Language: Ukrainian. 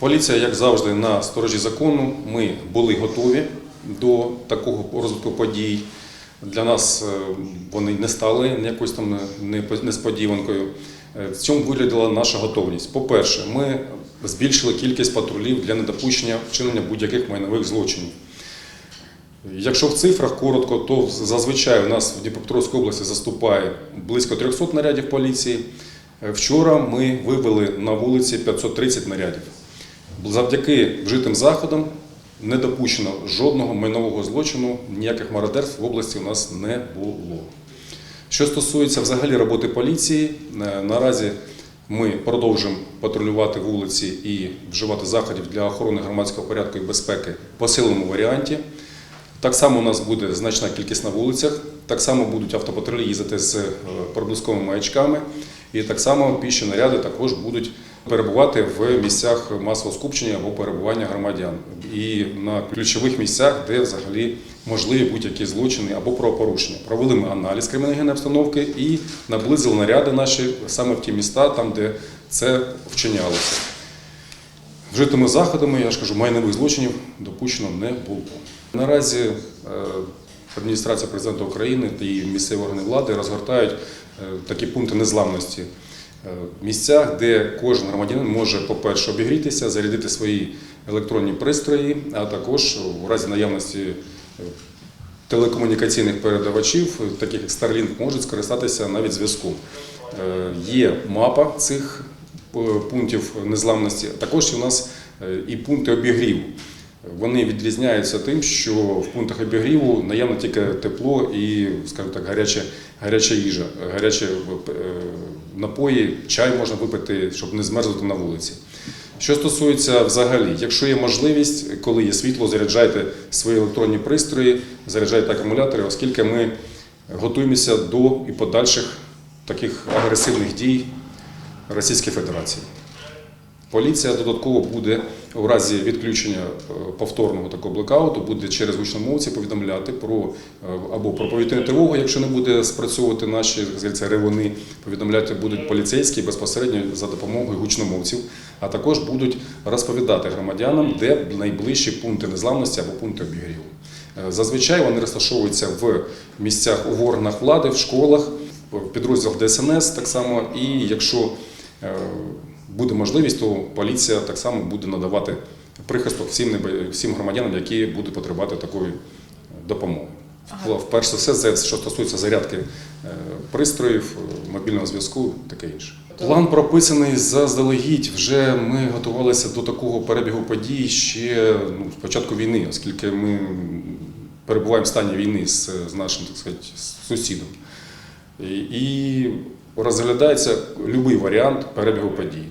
Поліція, як завжди, на сторожі закону. Ми були готові до такого розвитку подій. Для нас е, вони не стали якоюсь там несподіванкою. Е, В цьому виглядала наша готовність. По-перше, ми збільшили кількість патрулів для недопущення вчинення будь-яких майнових злочинів. Якщо в цифрах коротко, то зазвичай у нас в Дніпропетровській області заступає близько 300 нарядів поліції. Е, Вчора ми вивели на вулиці 530 нарядів. Завдяки вжитим заходам не допущено жодного майнового злочину, ніяких мародерств в області у нас не було. Що стосується взагалі роботи поліції, е, наразі ми продовжуємо патрулювати вулиці і вживати заходів для охорони громадського порядку і безпеки в посиленому варіанті. Так само у нас буде значна кількість на вулицях, так само будуть автопатрулі їздити з е, проблисковими маячками, і так само піші наряди також будуть перебувати в місцях масового скупчення або перебування громадян і на ключових місцях, де взагалі можливі будь-які злочини або правопорушення. Провели ми аналіз криміногенної обстановки і наблизили наряди наші саме в ті міста, там де це вчинялося. Вжитими заходами, я ж кажу, майнових злочинів допущено не було. Наразі е, адміністрація президента України та її місцеві органи влади розгортають е, такі пункти незламності місцях, де кожен громадянин може, по-перше, обігрітися, зарядити свої електронні пристрої, а також у разі наявності е, телекомунікаційних передавачів, таких як Starlink, можуть скористатися навіть зв'язку. Е, Є мапа цих е, пунктів незламності. а Також у нас е, і пункти обігріву. Вони відрізняються тим, що в пунктах обігріву наявно тільки тепло і, скажімо так, гаряча, гаряча їжа, гарячі е, напої, чай можна випити, щоб не змерзнути на вулиці. Що стосується взагалі, якщо є можливість, коли є світло, заряджайте свої електронні пристрої, заряджайте акумулятори, оскільки ми готуємося до і подальших таких агресивних дій Російської Федерації. Поліція додатково буде у разі відключення е, повторного такого блекауту, буде через гучномовці повідомляти про е, або про повітряну тривогу, якщо не буде спрацьовувати наші здається, ревони, повідомляти будуть поліцейські безпосередньо за допомогою гучномовців, а також будуть розповідати громадянам, де найближчі пункти незламності або пункти обігріву. Е, Зазвичай вони розташовуються в місцях у органах влади, в школах, в підрозділах ДСНС так само. І якщо буде можливість, то поліція так само буде надавати прихисток всім, всім громадянам, які будуть потребувати такої допомоги. Ага. Вперше все, це, що стосується зарядки е, пристроїв, е, мобільного зв'язку, таке інше. План прописаний заздалегідь. Вже ми готувалися до такого перебігу подій ще ну, з початку війни, оскільки ми перебуваємо в стані війни з, з нашим так сказати, сусідом. І, і розглядається будь-який варіант перебігу подій.